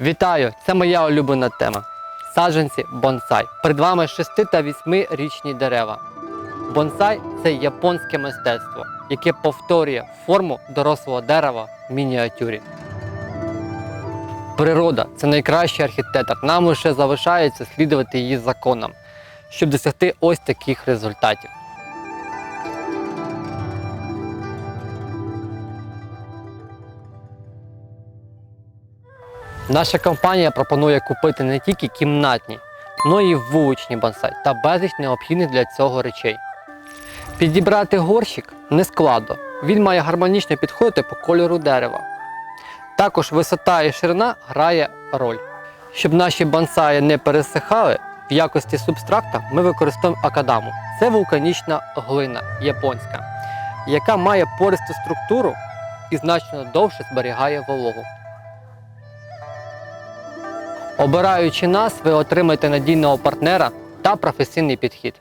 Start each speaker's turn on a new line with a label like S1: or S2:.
S1: Вітаю! Це моя улюблена тема. Саджанці бонсай. Перед вами 6 та 8 річні дерева. Бонсай це японське мистецтво, яке повторює форму дорослого дерева в мініатюрі. Природа це найкращий архітектор. Нам лише залишається слідувати її законам, щоб досягти ось таких результатів. Наша компанія пропонує купити не тільки кімнатні, але й вуличні бонсай та безліч необхідних для цього речей. Підібрати горщик не складно, він має гармонічно підходити по кольору дерева. Також висота і ширина грає роль. Щоб наші бонсаї не пересихали, в якості субстракта ми використовуємо акадаму. Це вулканічна глина японська, яка має пористу структуру і значно довше зберігає вологу. Обираючи нас, ви отримаєте надійного партнера та професійний підхід.